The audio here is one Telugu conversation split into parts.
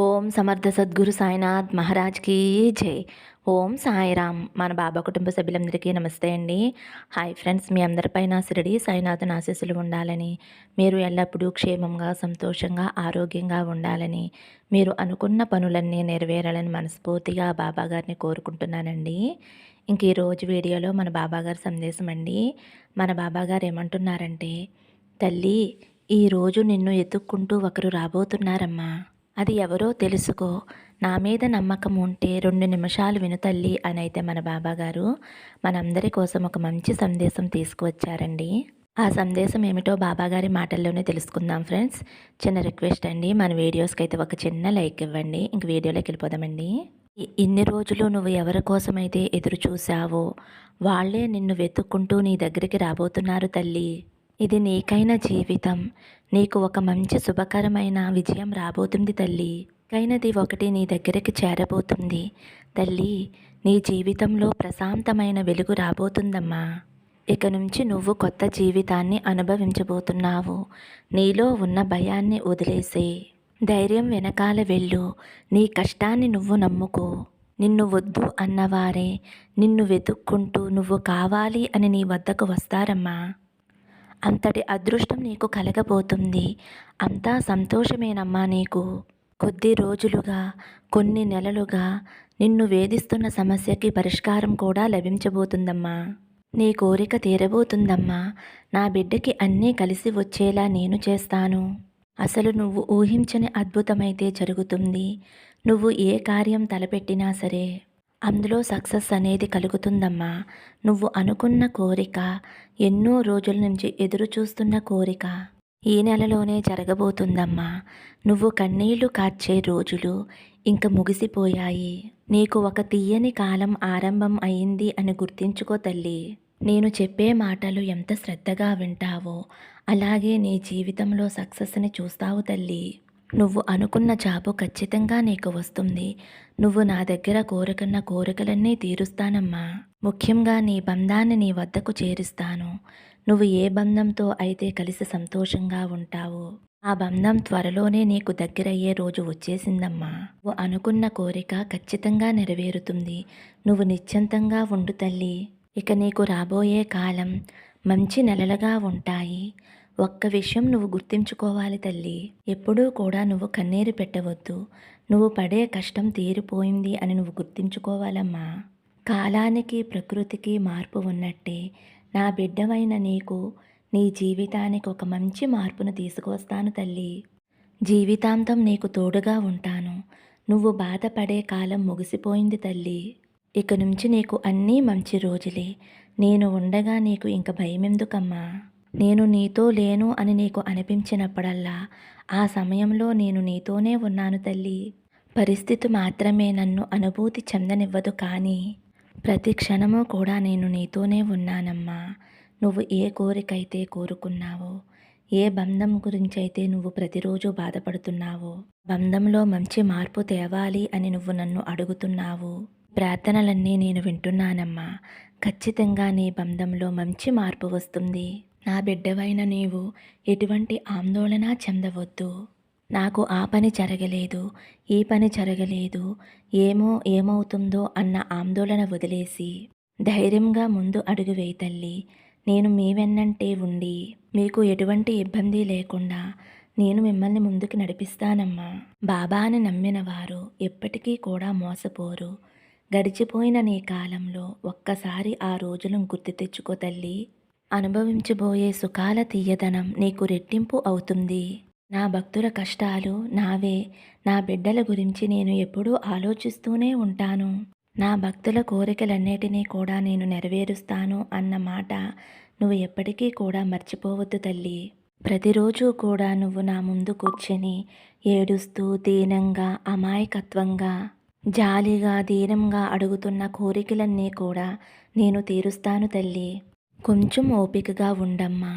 ఓం సమర్థ సద్గురు సాయినాథ్ మహారాజ్కి జై. ఓం సాయిరామ్ మన బాబా కుటుంబ సభ్యులందరికీ నమస్తే అండి. హాయ్ ఫ్రెండ్స్ మీ అందరిపైన శిరడి సాయినాథన్ ఆశీస్సులు ఉండాలని మీరు ఎల్లప్పుడూ క్షేమంగా సంతోషంగా ఆరోగ్యంగా ఉండాలని మీరు అనుకున్న పనులన్నీ నెరవేరాలని మనస్ఫూర్తిగా బాబాగారిని కోరుకుంటున్నానండి. ఇంక ఈరోజు వీడియోలో మన బాబాగారి సందేశం అండి. మన బాబాగారు ఏమంటున్నారంటే తల్లి ఈరోజు నిన్ను ఎత్తుక్కుంటూ ఒకరు రాబోతున్నారమ్మా. అది ఎవరో తెలుసుకో. నా మీద నమ్మకం ఉంటే రెండు నిమిషాలు విను తల్లి అని అయితే మన బాబాగారు మనందరి కోసం ఒక మంచి సందేశం తీసుకువచ్చారండి. ఆ సందేశం ఏమిటో బాబాగారి మాటల్లోనే తెలుసుకుందాం ఫ్రెండ్స్. చిన్న రిక్వెస్ట్ అండి మన వీడియోస్కి అయితే ఒక చిన్న లైక్ ఇవ్వండి. ఇంక వీడియోలోకి వెళ్ళిపోదామండి. ఇన్ని రోజులు నువ్వు ఎవరి కోసమైతే ఎదురు చూసావో వాళ్ళే నిన్ను వెతుక్కుంటూ నీ దగ్గరికి రాబోతున్నారు తల్లి. ఇది నీకైన జీవితం. నీకు ఒక మంచి శుభకరమైన విజయం రాబోతుంది తల్లి. కైనది ఒకటి నీ దగ్గరికి చేరబోతుంది. తల్లి నీ జీవితంలో ప్రశాంతమైన వెలుగు రాబోతుందమ్మా. ఇక నుంచి నువ్వు కొత్త జీవితాన్ని అనుభవించబోతున్నావు. నీలో ఉన్న భయాన్ని వదిలేసే. ధైర్యం వెనకాల వెళ్ళు. నీ కష్టాన్ని నువ్వు నమ్ముకో. నిన్ను వద్దు అన్నవారే. నిన్ను వెతుక్కుంటూ నువ్వు కావాలి అని నీ వద్దకు వస్తారమ్మా. అంతటి అదృష్టం నీకు కలగబోతుంది. అంతా సంతోషమేనమ్మా నీకు. కొద్ది రోజులుగా కొన్ని నెలలుగా నిన్ను వేధిస్తున్న సమస్యకి పరిష్కారం కూడా లభించబోతుందమ్మా. నీ కోరిక తీరబోతుందమ్మా. నా బిడ్డకి అన్నీ కలిసి వచ్చేలా నేను చేస్తాను. అసలు నువ్వు ఊహించని అద్భుతమైతే జరుగుతుంది. నువ్వు ఏ కార్యం తలపెట్టినా సరే. అందులో సక్సెస్ అనేది కలుగుతుందమ్మా. నువ్వు అనుకున్న కోరిక ఎన్నో రోజుల నుంచి ఎదురు చూస్తున్న కోరిక ఈ నెలలోనే జరగబోతుందమ్మా. నువ్వు కన్నీళ్ళు కార్చే రోజులు ఇంక ముగిసిపోయాయి. నీకు ఒక తీయని కాలం ఆరంభం అయింది అని గుర్తించుకో తల్లి. నేను చెప్పే మాటలు ఎంత శ్రద్ధగా వింటావో అలాగే నీ జీవితంలో సక్సెస్ని చూస్తావు తల్లి. నువ్వు అనుకున్న జాబు ఖచ్చితంగా నీకు వస్తుంది. నువ్వు నా దగ్గర కోరుకున్న కోరికలన్నీ తీరుస్తానమ్మా. ముఖ్యంగా నీ బంధాన్ని నీ వద్దకు చేరుస్తాను. నువ్వు ఏ బంధంతో అయితే కలిసి సంతోషంగా ఉంటావో ఆ బంధం త్వరలోనే నీకు దగ్గరయ్యే రోజు వచ్చేసిందమ్మా. నువ్వు అనుకున్న కోరిక ఖచ్చితంగా నెరవేరుతుంది. నువ్వు నిశ్చంతంగా ఉండు తల్లి. ఇక నీకు రాబోయే కాలం మంచి నెలలుగా ఉంటాయి. ఒక్క విషయం నువ్వు గుర్తుంచుకోవాలి తల్లి. ఎప్పుడూ కూడా నువ్వు కన్నీరు పెట్టవద్దు. నువ్వు పడే కష్టం తీరిపోయింది అని నువ్వు గుర్తుంచుకోవాలమ్మా. కాలానికి ప్రకృతికి మార్పు ఉన్నట్టే. నా బిడ్డవైన నీకు నీ జీవితానికి ఒక మంచి మార్పును తీసుకొస్తాను తల్లి. జీవితాంతం నీకు తోడుగా ఉంటాను. నువ్వు బాధపడే కాలం ముగిసిపోయింది తల్లి. ఇక నుంచి నీకు అన్నీ మంచి రోజులే. నేను ఉండగా నీకు ఇంక భయమెందుకమ్మా? నేను నీతో లేను అని నీకు అనిపించినప్పుడల్లా ఆ సమయంలో నేను నీతోనే ఉన్నాను తల్లి. పరిస్థితి మాత్రమే నన్ను అనుభూతి చెందనివ్వదు కానీ ప్రతి క్షణము కూడా నేను నీతోనే ఉన్నానమ్మా. నువ్వు ఏ కోరికైతే కోరుకున్నావో ఏ బంధం గురించి అయితే నువ్వు ప్రతిరోజు బాధపడుతున్నావో బంధంలో మంచి మార్పు తేవాలి అని నువ్వు నన్ను అడుగుతున్నావు ప్రార్థనలన్నీ నేను వింటున్నానమ్మా. ఖచ్చితంగా నీ బంధంలో మంచి మార్పు వస్తుంది. నా బిడ్డవైన నీవు ఎటువంటి ఆందోళన చెందవద్దు. నాకు ఆ పని జరగలేదు ఈ పని జరగలేదు ఏమో ఏమవుతుందో అన్న ఆందోళన వదిలేసి ధైర్యంగా ముందు అడుగు వేయి తల్లి. నేను మీ వెన్నంటే ఉండి మీకు ఎటువంటి ఇబ్బంది లేకుండా నేను మిమ్మల్ని ముందుకు నడిపిస్తానమ్మా. బాబాని నమ్మిన వారు ఎప్పటికీ కూడా మోసపోరు. గడిచిపోయిన నీ కాలంలో ఒక్కసారి ఆ రోజులను గుర్తు తెచ్చుకో తల్లి. అనుభవించబోయే సుఖాల తీయదనం నీకు రెట్టింపు అవుతుంది. నా భక్తుల కష్టాలు నావే. నా బిడ్డల గురించి నేను ఎప్పుడూ ఆలోచిస్తూనే ఉంటాను. నా భక్తుల కోరికలన్నిటినీ కూడా నేను నెరవేరుస్తాను అన్న మాట నువ్వు ఎప్పటికీ కూడా మర్చిపోవద్దు తల్లి. ప్రతిరోజు కూడా నువ్వు నా ముందు కూర్చొని ఏడుస్తూ దీనంగా అమాయకత్వంగా జాలిగా దీనంగా అడుగుతున్న కోరికలన్నీ కూడా నేను తీరుస్తాను తల్లి. కొంచెం ఓపికగా ఉండమ్మా.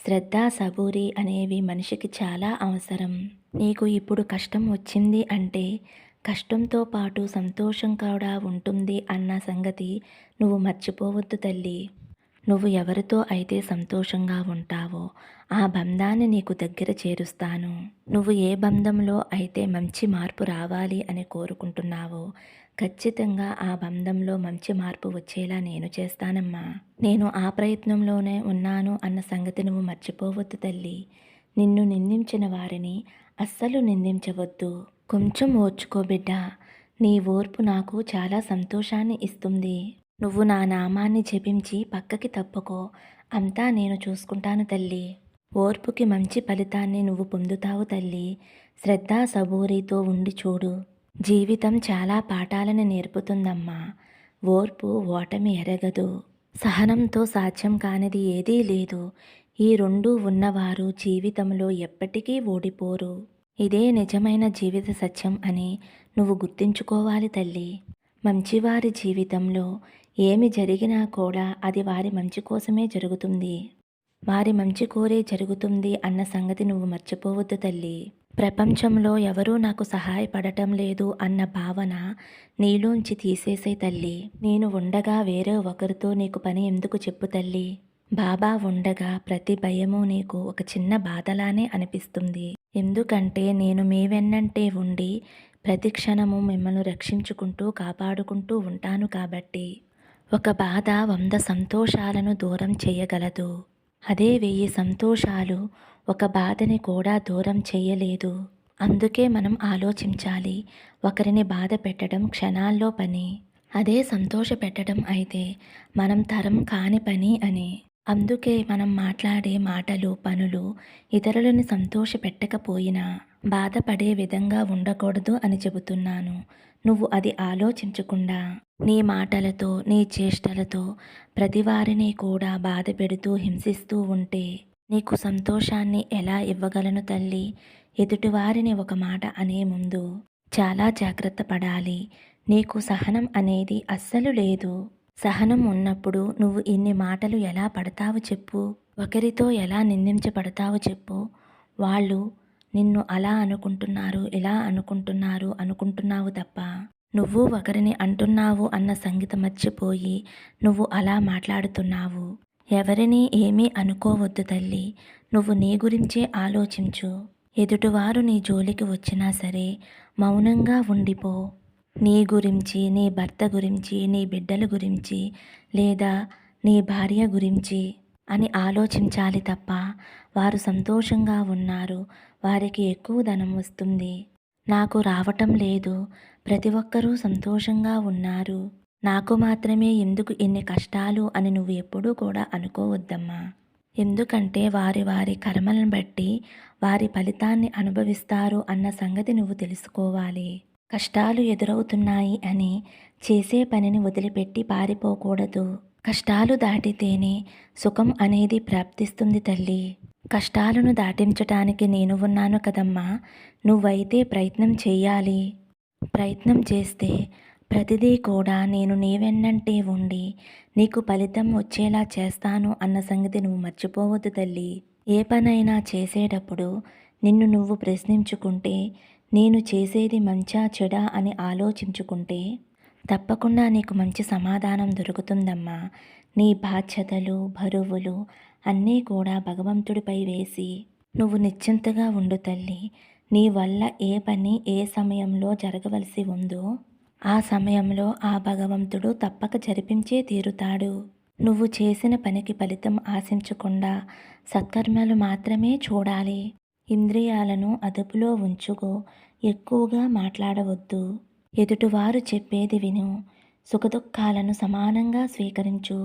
శ్రద్ధ సబూరి అనేవి మనిషికి చాలా అవసరం. నీకు ఇప్పుడు కష్టం వచ్చింది అంటే కష్టంతో పాటు సంతోషం కూడా ఉంటుంది అన్న సంగతి నువ్వు మర్చిపోవద్దు తల్లి. నువ్వు ఎవరితో అయితే సంతోషంగా ఉంటావో ఆ బంధాన్ని నీకు దగ్గర చేరుస్తాను. నువ్వు ఏ బంధంలో అయితే మంచి మార్పు రావాలి అని కోరుకుంటున్నావో ఖచ్చితంగా ఆ బంధంలో మంచి మార్పు వచ్చేలా నేను చేస్తానమ్మా. నేను ఆ ప్రయత్నంలోనే ఉన్నాను అన్న సంగతి నువ్వు మర్చిపోవద్దు తల్లి. నిన్ను నిందించిన వారిని అస్సలు నిందించవద్దు. కొంచెం ఓర్చుకో బిడ్డ. నీ ఓర్పు నాకు చాలా సంతోషాన్ని ఇస్తుంది. నువ్వు నా నామాన్ని జపించి పక్కకి తప్పుకో. అంతా నేను చూసుకుంటాను తల్లి. ఓర్పుకి మంచి ఫలితాన్ని నువ్వు పొందుతావు తల్లి. శ్రద్ధా సబూరితో ఉండి చూడు. జీవితం చాలా పాఠాలను నేర్పుతుందమ్మా. ఓర్పు ఓటమి ఎరగదు. సహనంతో సాధ్యం కానిది ఏదీ లేదు. ఈ రెండూ ఉన్నవారు జీవితంలో ఎప్పటికీ ఓడిపోరు. ఇదే నిజమైన జీవిత సత్యం అని నువ్వు గుర్తుంచుకోవాలి తల్లి. మంచివారి జీవితంలో ఏమి జరిగినా కూడా అది వారి మంచి కోసమే జరుగుతుంది. వారి మంచి కోరే జరుగుతుంది అన్న సంగతి నువ్వు మర్చిపోవద్దు తల్లి. ప్రపంచంలో ఎవరూ నాకు సహాయపడటం లేదు అన్న భావన నీలోంచి తీసేసే తల్లి. నేను ఉండగా వేరే ఒకరితో నీకు పని ఎందుకు చెప్పు తల్లి? బాబా ఉండగా ప్రతి భయము నీకు ఒక చిన్న బాధలానే అనిపిస్తుంది. ఎందుకంటే నేను మీ వెన్నంటే ఉండి ప్రతి క్షణము మిమ్మల్ని రక్షించుకుంటూ కాపాడుకుంటూ ఉంటాను కాబట్టి. ఒక బాధ వంద సంతోషాలను దూరం చేయగలదు. అదే వెయ్యి సంతోషాలు ఒక బాధని కూడా దూరం చేయలేదు. అందుకే మనం ఆలోచించాలి ఒకరిని బాధ పెట్టడం క్షణాల్లో పని. అదే సంతోష పెట్టడం అయితే మనం తరం కాని పని అని. అందుకే మనం మాట్లాడే మాటలు పనులు ఇతరులను సంతోష పెట్టకపోయినా బాధపడే విధంగా ఉండకూడదు అని చెబుతున్నాను. నువ్వు అది ఆలోచించకుండా నీ మాటలతో నీ చేష్టలతో ప్రతివారిని కూడా బాధ పెడుతూ హింసిస్తూ ఉంటే నీకు సంతోషాన్ని ఎలా ఇవ్వగలను తల్లి? ఎదుటివారిని ఒక మాట అనే ముందు చాలా జాగ్రత్త పడాలి. నీకు సహనం అనేది అస్సలు లేదు. సహనం ఉన్నప్పుడు నువ్వు ఇన్ని మాటలు ఎలా పడతావు చెప్పు. ఒకరితో ఎలా నిందించబడతావు చెప్పు. వాళ్ళు నిన్ను అలా అనుకుంటున్నారు ఇలా అనుకుంటున్నారు అనుకుంటున్నావు తప్ప నువ్వు ఒకరిని అంటున్నావు అన్న సంగీత మర్చిపోయి నువ్వు అలా మాట్లాడుతున్నావు. ఎవరిని ఏమీ అనుకోవద్దు తల్లి. నువ్వు నీ గురించే ఆలోచించు. ఎదుటివారు నీ జోలికి వచ్చినా సరే మౌనంగా ఉండిపో. నీ గురించి నీ భర్త గురించి నీ బిడ్డల గురించి లేదా నీ భార్య గురించి అని ఆలోచించాలి తప్ప వారు సంతోషంగా ఉన్నారు. వారికి ఎక్కువ ధనం వస్తుంది. నాకు రావటం లేదు. ప్రతి ఒక్కరూ సంతోషంగా ఉన్నారు. నాకు మాత్రమే ఎందుకు ఇన్ని కష్టాలు అని నువ్వు ఎప్పుడూ కూడా అనుకోవద్దమ్మా. ఎందుకంటే వారి వారి కర్మలను బట్టి వారి ఫలితాన్ని అనుభవిస్తారు అన్న సంగతి నువ్వు తెలుసుకోవాలి. కష్టాలు ఎదురవుతున్నాయి అని చేసే పనిని వదిలిపెట్టి పారిపోకూడదు. కష్టాలు దాటితేనే సుఖం అనేది ప్రాప్తిస్తుంది తల్లి. కష్టాలను దాటించటానికి నేను ఉన్నాను కదమ్మా. నువ్వైతే ప్రయత్నం చేయాలి ప్రయత్నం చేస్తే ప్రతిదీ కూడా నేను నీ వెన్నంటే ఉండి నీకు ఫలితం వచ్చేలా చేస్తాను అన్న సంగతి నువ్వు మర్చిపోవద్దు తల్లి. ఏ పనైనా చేసేటప్పుడు నిన్ను నువ్వు ప్రశ్నించుకుంటే నేను చేసేది మంచా చెడా అని ఆలోచించుకుంటే తప్పకుండా నీకు మంచి సమాధానం దొరుకుతుందమ్మా. నీ బాధ్యతలు బరువులు అన్నీ కూడా భగవంతుడిపై వేసి నువ్వు నిశ్చింతగా ఉండు తల్లి. నీ వల్ల ఏ పని ఏ సమయంలో జరగవలసి ఉందో ఆ సమయంలో ఆ భగవంతుడు తప్పక జరిపించే తీరుతాడు. నువ్వు చేసిన పనికి ఫలితం ఆశించకుండా సత్కర్మలు మాత్రమే చూడాలి. ఇంద్రియాలను అదుపులో ఉంచుకో ఎక్కువగా మాట్లాడవద్దు. ఎదుటివారు చెప్పేది విను. సుఖదుఖాలను సమానంగా స్వీకరించు.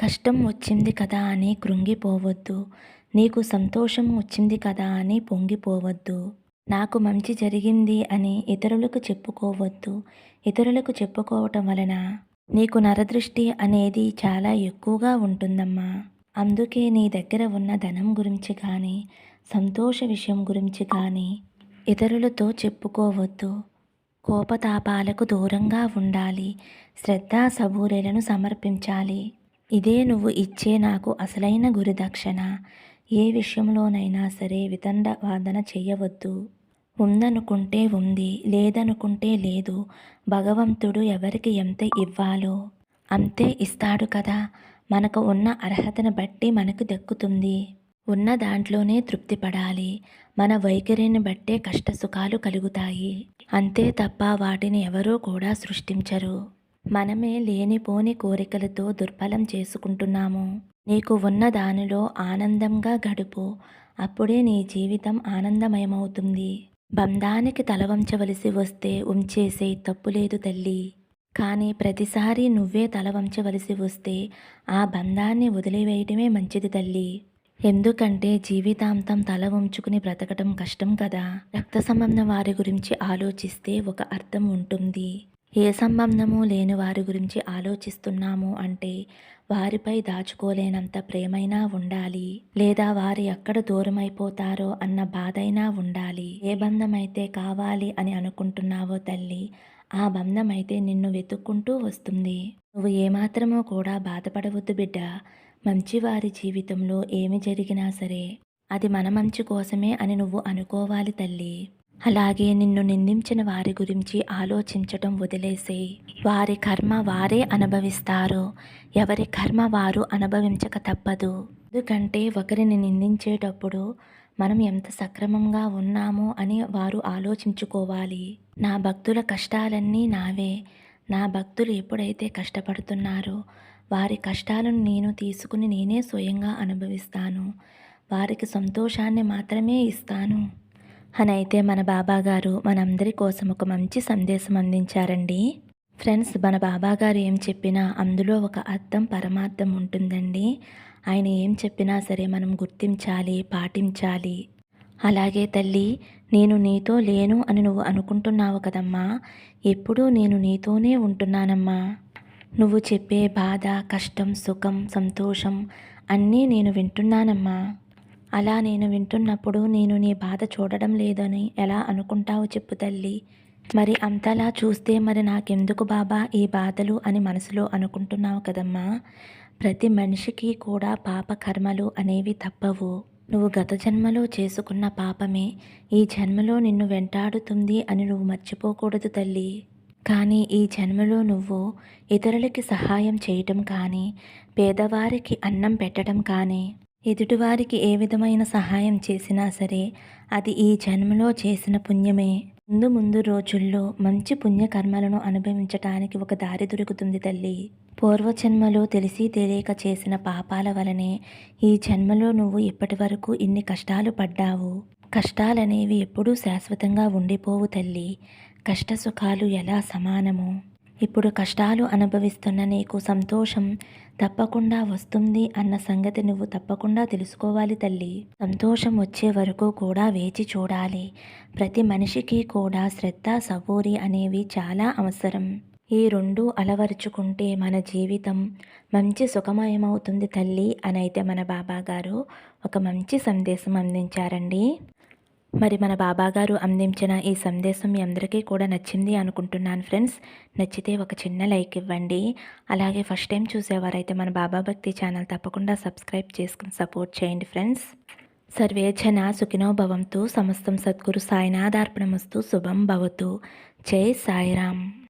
కష్టం వచ్చింది కదా అని కృంగిపోవద్దు. నీకు సంతోషం వచ్చింది కదా అని పొంగిపోవద్దు. నాకు మంచి జరిగింది అని ఇతరులకు చెప్పుకోవద్దు. ఇతరులకు చెప్పుకోవటం వలన నీకు నరదృష్టి అనేది చాలా ఎక్కువగా ఉంటుందమ్మా. అందుకే నీ దగ్గర ఉన్న ధనం గురించి కానీ సంతోష విషయం గురించి కానీ ఇతరులతో చెప్పుకోవద్దు. కోపతాపాలకు దూరంగా ఉండాలి. శ్రద్ధ సబూరేలను సమర్పించాలి. ఇదే నువ్వు ఇచ్చే నాకు అసలైన గురుదక్షిణ. ఏ విషయంలోనైనా సరే వితండ వాదన చేయవద్దు. ఉందనుకుంటే ఉంది లేదనుకుంటే లేదు. భగవంతుడు ఎవరికి ఎంత ఇవ్వాలో అంతే ఇస్తాడు కదా. మనకు ఉన్న అర్హతను బట్టి మనకు దక్కుతుంది. ఉన్న దాంట్లోనే తృప్తి పడాలి. మన వైఖరిని బట్టే కష్ట సుఖాలు కలుగుతాయి. అంతే తప్ప వాటిని ఎవరూ కూడా సృష్టించరు. మనమే లేనిపోని కోరికలతో దుర్బలం చేసుకుంటున్నాము. నీకు ఉన్న దానిలో ఆనందంగా గడుపు. అప్పుడే నీ జీవితం ఆనందమయమవుతుంది. బంధానికి తల వంచవలసి వస్తే ఉంచేసే తప్పు లేదు తల్లి. కానీ ప్రతిసారి నువ్వే తల వంచవలసి వస్తే ఆ బంధాన్ని వదిలివేయటమే మంచిది తల్లి. ఎందుకంటే జీవితాంతం తల వంచుకుని బ్రతకటం కష్టం కదా. రక్త సంబంధం వారి గురించి ఆలోచిస్తే ఒక అర్థం ఉంటుంది. ఏ సంబంధము లేని వారి గురించి ఆలోచిస్తున్నాము అంటే వారిపై దాచుకోలేనంత ప్రేమైనా ఉండాలి. లేదా వారు ఎక్కడ దూరమైపోతారో అన్న బాధైనా ఉండాలి. ఏ బంధమైతే కావాలి అని అనుకుంటున్నావో తల్లి ఆ బంధం అయితే నిన్ను వెతుక్కుంటూ వస్తుంది. నువ్వు ఏమాత్రమో కూడా బాధపడవద్దు బిడ్డ. మంచివారి జీవితంలో ఏమి జరిగినా సరే అది మన మంచి కోసమే అని నువ్వు అనుకోవాలి తల్లి. అలాగే నిన్ను నిందించిన వారి గురించి ఆలోచించటం వదిలేసి. వారి కర్మ వారే అనుభవిస్తారు. ఎవరి కర్మ వారు అనుభవించక తప్పదు. ఎందుకంటే ఒకరిని నిందించేటప్పుడు మనం ఎంత సక్రమంగా ఉన్నామో అని వారు ఆలోచించుకోవాలి. నా భక్తుల కష్టాలన్నీ నావే. నా భక్తులు ఎప్పుడైతే కష్టపడుతున్నారో వారి కష్టాలను నేను తీసుకుని నేనే స్వయంగా అనుభవిస్తాను. వారికి సంతోషాన్ని మాత్రమే ఇస్తాను. అని అయితే మన బాబా గారు మనందరి కోసం ఒక మంచి సందేశం అందించారండి. ఫ్రెండ్స్ మన బాబా గారు ఏం చెప్పినా అందులో ఒక అర్థం పరమార్థం ఉంటుందండి. ఆయన ఏం చెప్పినా సరే మనం గుర్తించాలి పాటించాలి. అలాగే తల్లి నేను నీతో లేను అని నువ్వు అనుకుంటున్నావు కదమ్మా. ఎప్పుడూ నేను నీతోనే ఉంటున్నానమ్మా. నువ్వు చెప్పే బాధ కష్టం సుఖం సంతోషం అన్నీ నేను వింటున్నానమ్మా. అలా నేను వింటున్నప్పుడు నేను నీ బాధ చూడడం లేదని ఎలా అనుకుంటావు చెప్పు తల్లి. మరి అంతలా చూస్తే మరి నాకెందుకు బాబా ఈ బాధలు అని మనసులో అనుకుంటున్నావు కదమ్మా. ప్రతి మనిషికి కూడా పాప కర్మలు అనేవి తప్పవు. నువ్వు గత జన్మలో చేసుకున్న పాపమే. ఈ జన్మలో నిన్ను వెంటాడుతుంది అని నువ్వు మర్చిపోకూడదు తల్లి. కానీ ఈ జన్మలో నువ్వు ఇతరులకి సహాయం చేయటం కానీ పేదవారికి అన్నం పెట్టడం కానీ ఎదుటివారికి ఏ విధమైన సహాయం చేసినా సరే అది ఈ జన్మలో చేసిన పుణ్యమే. ముందు ముందు రోజుల్లో మంచి పుణ్యకర్మలను అనుభవించటానికి ఒక దారి దొరుకుతుంది తల్లి. పూర్వజన్మలో తెలిసి తెలియక చేసిన పాపాల వలనే ఈ జన్మలో నువ్వు ఇప్పటి వరకు ఇన్ని కష్టాలు పడ్డావు. కష్టాలనేవి ఎప్పుడూ శాశ్వతంగా ఉండిపోవు తల్లి. కష్ట సుఖాలు ఎలా సమానము? ఇప్పుడు కష్టాలు అనుభవిస్తున్న నీకు సంతోషం తప్పకుండా వస్తుంది అన్న సంగతి నువ్వు తప్పకుండా తెలుసుకోవాలి తల్లి. సంతోషం వచ్చే వరకు కూడా వేచి చూడాలి. ప్రతి మనిషికి కూడా శ్రద్ధ సబూరి అనేవి చాలా అవసరం. ఈ రెండు అలవరుచుకుంటే మన జీవితం మంచి సుఖమయమవుతుంది తల్లి అనైతే మన బాబా గారు ఒక మంచి సందేశం అందించారండి. మరి మన బాబా గారు అందించిన ఈ సందేశం మీ అందరికీ కూడా నచ్చింది అనుకుంటున్నాను ఫ్రెండ్స్. నచ్చితే ఒక చిన్న లైక్ ఇవ్వండి. అలాగే ఫస్ట్ టైం చూసేవారైతే మన బాబా భక్తి ఛానల్ తప్పకుండా సబ్స్క్రైబ్ చేసుకుని సపోర్ట్ చేయండి ఫ్రెండ్స్. సర్వేచన సుఖినో భవంతు సమస్తం సద్గురు సాయినాథార్పణమస్తు శుభం భవతు. జై సాయిరామ్.